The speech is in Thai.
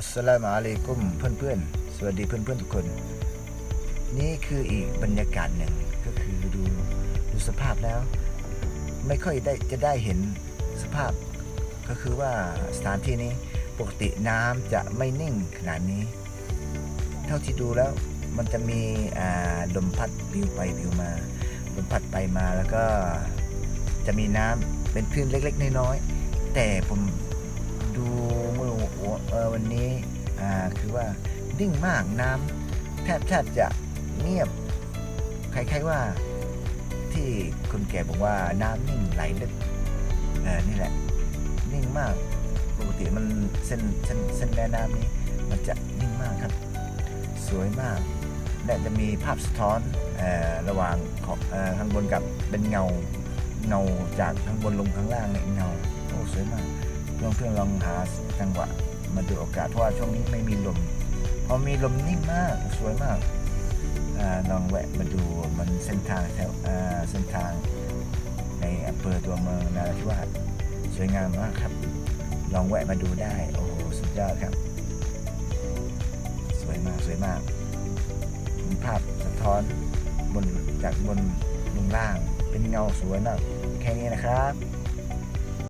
อัสสลามอะลัยกุมเพื่อนๆ สวัสดีเพื่อนๆทุกคน นี่คืออีกบรรยากาศหนึ่งก็คือดูดูสภาพแล้ว ไม่ค่อยได้จะได้เห็นสภาพ ก็คือว่าสถานที่นี้ปกติน้ำจะไม่นิ่งขนาดนี้ เท่าที่ดูแล้วมันจะมีลมพัดปลิวไปปลิวมาลมพัดไปมาแล้วก็จะมีน้ำเป็นคลื่นเล็ก ๆ น้อยๆแต่ผมดูเมื่อ วันนี้คือว่านิ่งมากน้ำแทบแทบจะเงียบคล้ายๆว่าที่คนแก่บอกว่าน้ำนิ่งไหลลึกนี่แหละ นิ่งมากปกติมันเส้นเส้นเส้นแม่น้ำนี้ มันจะนิ่งมากครับ สวยมาก และจะมีภาพสะท้อนอระหว่างของข้างบนกับเป็นเงาเงาจากข้างบนลงข้างล่างเนี่ยเงาโอ้สวยมากเพื่อนเพื่อนๆลองหาจังหวะ มาดูโอกาสเพราะว่าช่วงนี้ไม่มีลมพอมีลมนิ่งมากสวยมากอลองแวะมาดูมันเส้นทางแถวเส้นทางในอำเภอตัวเมืองนราธิวาสสวยงามมากครับ ลองแวะมาดูได้ โอ้โหสุดยอดครับ สวยมากสวยมากมีภาพสะท้อนบนจากบนลงล่าง เป็นเงาสวยมากแค่นี้นะครับ